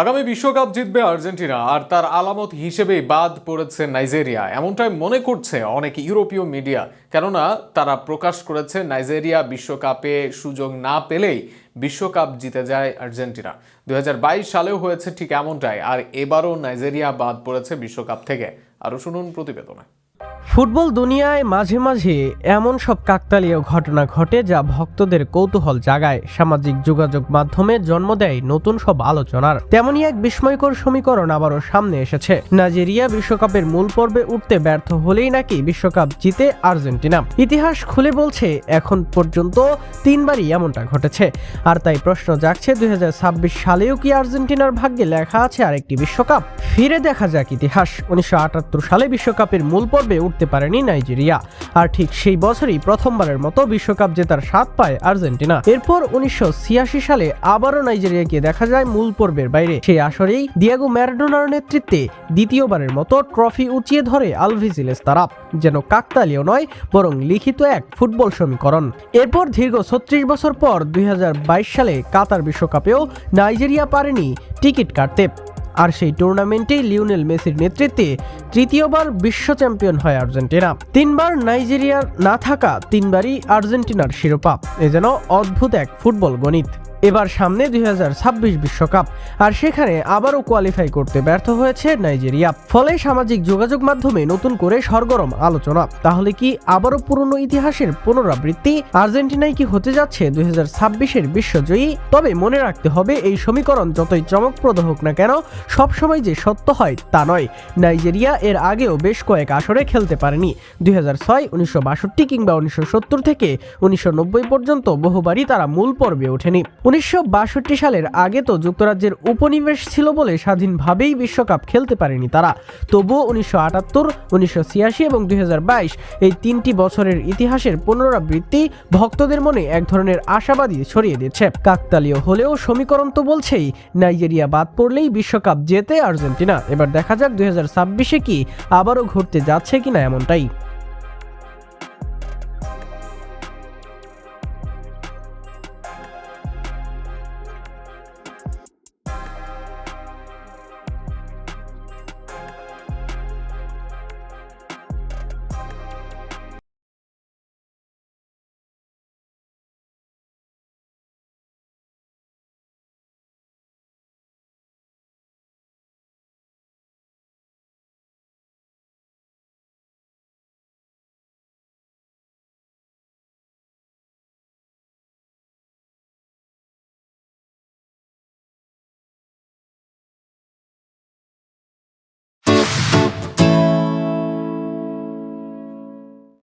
আগামী বিশ্বকাপ জিতবে আর্জেন্টিনা, আর তার আলামত হিসেবেই বাদ পড়েছে নাইজেরিয়া। এমনটাই মনে করছে অনেক ইউরোপীয় মিডিয়া, কেননা তারা প্রকাশ করেছে নাইজেরিয়া বিশ্বকাপে সুযোগ না পেলেই বিশ্বকাপ জিতে যায় আর্জেন্টিনা। দুই হাজার বাইশ সালেও হয়েছে ঠিক এমনটাই, আর এবারও নাইজেরিয়া বাদ পড়েছে বিশ্বকাপ থেকে। আরও শুনুন প্রতিবেদনে। ফুটবল দুনিয়ায় মাঝে মাঝে এমন সব কাকতালীয় ঘটনা ঘটে যা ভক্তদের কৌতূহল জাগায়। সামাজিক যোগাযোগ মাধ্যমে জন্ম দেয় নতুন সব আলোচনার। তেমনই এক বিস্ময়কর সমীকরণ আবারও সামনে এসেছে। নাইজেরিয়া বিশ্বকাপের মূল পর্বে উঠতে ব্যর্থ হলেই নাকি বিশ্বকাপ জিতে আর্জেন্টিনা। ইতিহাস খুলে বলছে, এখন পর্যন্ত তিনবারই এমনটা ঘটেছে। আর তাই প্রশ্ন জাগছে, দুই হাজার ছাব্বিশ সালেও কি আর্জেন্টিনার ভাগ্যে লেখা আছে আরেকটি বিশ্বকাপ? ফিরে দেখা যাক ইতিহাস। উনিশশো আটাত্তর সালে বিশ্বকাপের মূল পর্বে উঠতে পারেনি নাইজেরিয়া। আর ঠিক সেই বছরই প্রথমবারের মতো বিশ্বকাপ জেতার স্বাদ পায় আর্জেন্টিনা। এরপর উনিশশো সালে আবারও নাইজেরিয়াকে দেখা যায় মূল পর্বের বাইরে। সেই আসরেই দিয়াগো ম্যারাডোনার নেতৃত্বে দ্বিতীয়বারের মতো ট্রফি উঁচিয়ে ধরে আলভিজিলেস তারা। যেন কাকতালীয় নয়, বরং লিখিত এক ফুটবল সমীকরণ। এরপর দীর্ঘ ছত্রিশ বছর পর দুই হাজার বাইশ সালে কাতার বিশ্বকাপেও নাইজেরিয়া পারেনি টিকিট কাটতে। আর সেই টুর্নামেন্টেই লিওনেল মেসির নেতৃত্বে তৃতীয়বার বিশ্ব চ্যাম্পিয়ন হয় আর্জেন্টিনা। তিনবার নাইজেরিয়ার না থাকা, তিনবারই আর্জেন্টিনার শিরোপা। এ যেন অদ্ভুত এক ফুটবল গণিত। এবার সামনে দুই বিশ্বকাপ। আর সেখানে আবারও কোয়ালিফাই করতে ব্যর্থ হয়েছে নাইজেরিয়া। ফলে সামাজিক যোগাযোগ মাধ্যমে নতুন করে সরগরম আলোচনা। তাহলে কি আবারও পুরনো ইতিহাসের পুনরাবৃত্তি? আর্জেন্টিনায় কি হতে যাচ্ছে দুই ছাব্বিশের বিশ্বজয়ী? তবে মনে রাখতে হবে, এই সমীকরণ যতই চমকপ্রদ হোক না কেন, সবসময় যে সত্য হয় তা নয়। নাইজেরিয়া এর আগেও বেশ কয়েক আসরে খেলতে পারেনি। দুই হাজার ছয়, উনিশশো বাষট্টি কিংবা উনিশশো সত্তর থেকে উনিশশো নব্বই পর্যন্ত বহুবারই তারা মূল পর্বে ওঠেনি। উনিশশো বাষট্টি সালের আগে তো যুক্তরাজ্যের উপনিবেশ ছিল বলে স্বাধীনভাবেই বিশ্বকাপ খেলতে পারেনি তারা। তবুও উনিশশো আটাত্তর, উনিশশো ছিয়াশি এবং দু হাজার বাইশ এই তিনটি বছরের ইতিহাসের পুনরাবৃত্তি ভক্তদের মনে এক ধরনের আশাবাদী ছড়িয়ে দিচ্ছে কাকতালীয় হলেও সমীকরণ তো বলছেই, নাইজেরিয়া বাদ পড়লেই বিশ্বকাপ জেতে আর্জেন্টিনা। এবার দেখা যাক দুই কি আবারও ঘটতে যাচ্ছে কিনা এমনটাই।